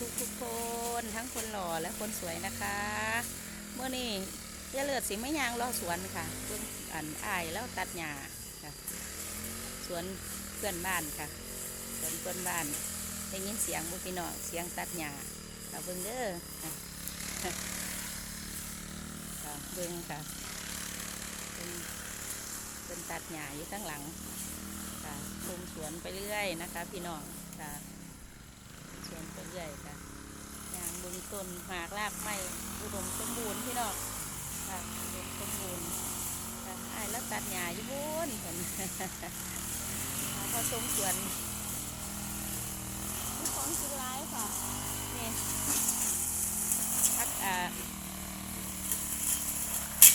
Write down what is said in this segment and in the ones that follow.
ทุกทุกๆคนทั้งคนหล่อและคนสวยนะคะเมื่อนี้ยาเลือดสิไม่ยางรอสวนค่ะเพิ่งอันอายแล้วตัดหญ้าค่ะสวนเพื่อนบ้านค่ะสวนเพื่อนบ้านได้ยินเสียงบุพี่น้องเสียงตัดหญ้าค่ะเบิ่งเด้อค่ะเบิ่งค่ะเป็นเป็นตัดหญ้าอยู่ข้างหลังค่ะลงสวนไปเรื่อยนะคะ พี่น้องค่ะ สวนไปเรื่อยค่ะยางเบึง ต้นหมากรากไม้อุดมสมบูรณ์พี่น้องค่ะอุดมสมบูรณ์ค่ะไอ้ายแล้วตัดหญ้าอยู่บนเห็นหาพอสมสวนมีของกินร้ายค่ะนี่พักอ่า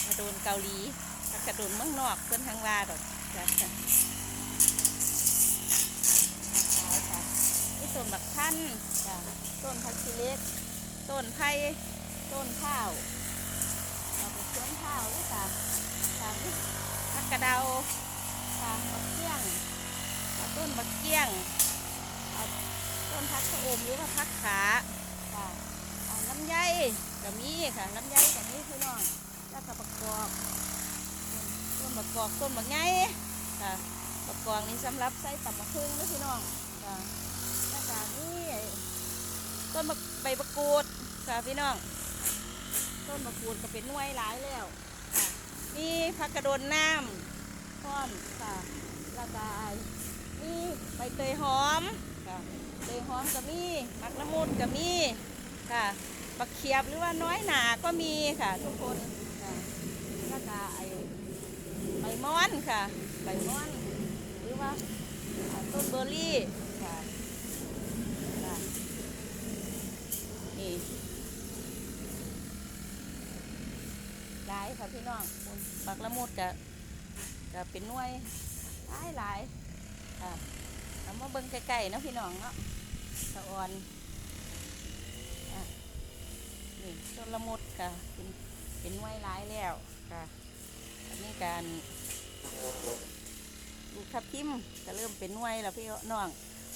กระโดนเกาหลีพักกระโดนเมืองนอกเพื่อนทางลาดอกจ้ะร้ายค่ะนี่ต้นบักท่านจ้ะต้นพักชีเล็ก ต้นไผ่ต้นข้าวเราไปสวนข้าวด้วยค่ะค่ะนี่พักกระเดาค่ะบักเกี้ยงเอาต้นบักเกี้ยงเอาต้นพักชะอมหรือว่าพักขาค่ะเอาลำไยกับมีค่ะลำไยกับมีพี่น้องแล้วก็บักกอกต้นบักกอกต้นบักไงค่ะบักกอกนี่สำหรับใส่ตับบักพึ่งนะพี่น้องค่ะหน้าตานี่ต้ นใบมะกรูดค่ะพี่น้อง ต้นมะกรูดก็เป็นหน่วยหลายแล้วนี่ผักกระโดนน้ำพร้อมค่ะล้วก็นี่ใบเตยหอมค่ะเตยหอมก็มีมักละมุดก็มีค่ะบักเขียบหรือว่าน้อยหนาก็มีค่ะ ทุกคนค่ะล้วก็ไอ้ใบม้อนค่ะใบม้อน หรือว่าต้นเบอร์รี่ค่ะนี่ หลายค่ะพี่น้องบักละมุดกะกะเป็นน่วยหลายหลายค่ะเอามาเบิ่งใกล้ๆนะพี่น้องเนาะสะออนนี่ต้นละมุดค่ะเป็นเป็นน่วยหลายแล้วค่ะอันนี้การลูกทับทิมก็เริ่มเป็นน่วยแล้วพี่น้อง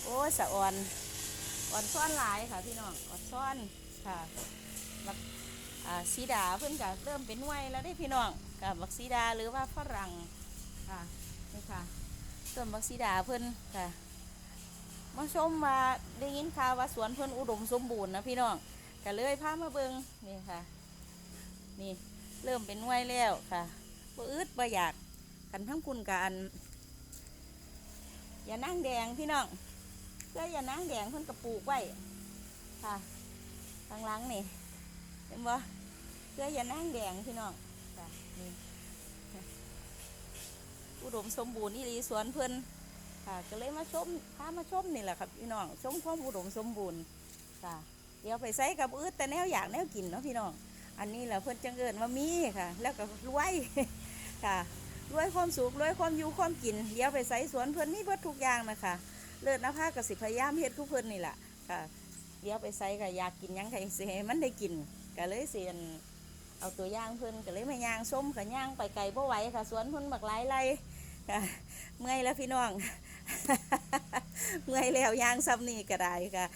โอ้สะออนอ่อนซ้อนหลายค่ะพี่น้องอ่อนซ้อนค่ะ บักอ่าซีดาเพิ่นก็เริ่มเป็นหน่วยแล้วได้พี่น้องกับบักซีดาหรือว่าฝรั่งค่ะนี่ค่ะต้นบักซีดาเพิ่นค่ะมาชมมาได้ยินข่าวว่าสวนเพิ่นอุดมสมบูรณ์นะพี่น้องก็เลยพามาเบิงนี่ค่ะ นี่เริ่มเป็นหน่วยแล้วค่ะบ่อึดบ่อยากกันทั้งคุณกันอย่านั่งแดงพี่น้องเพื่ออย่านางแดงเพิ่นกระปลูกไว้ค่ะข้างหลังนี่เห็นบ่ เพื่ออย่านางแดงพี่น้องค่ะนี่อุดมสมบูรณ์นี่รีสวนเพิ่นค่ะก็เลยมาชมพามาชมนี่แหละครับพี่น้องชมความอุดมสมบูรณ์ค่ะ เดี๋ยวไปใส่กับอืดแต่แนวอยากแนวกินเนาะพี่น้องอันนี้แหละเพิ่นจังเอิญมามีค่ะ แล้วก็รวยค่ะรวยความสุขรวยความอยู่ความกินเดี๋ยวไปใส่สวนเพิ่นนี่เบิดทุกอย่างนะคะเลิศนะภาคกสิพยายามเฮ็ดทุกเพิ่นนี่แหละค่ะเดี๋ยวไปใส่ก็อยากกินหยังไงสิให้มันได้กินก็เลยเสียน เอาตัวย่างเพิ่นก็เลยมาย่างส้มกับย่างไปไกลบ่ไหวค่ะ สวนเพิ่นบักหลายไรค่ะเมื่อยแล้วพี่น้องเมื่อยแล้วย่างซ้ำนี่ก็ได้ค่ะ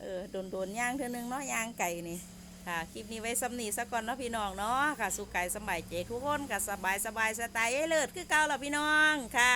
เออโดนโดนย่างเท่านึงเนาะย่างไก่นี่ค่ะคลิปนี้ไว้ซ้ำนี่ซะก่อนเนาะพี่น้องเนาะค่ะสุขกายสบายใจทุกคนค่ะสบายสบายสไตล์เอ้ยเลิศคือเก่าแล้วพี่น้องค่ะ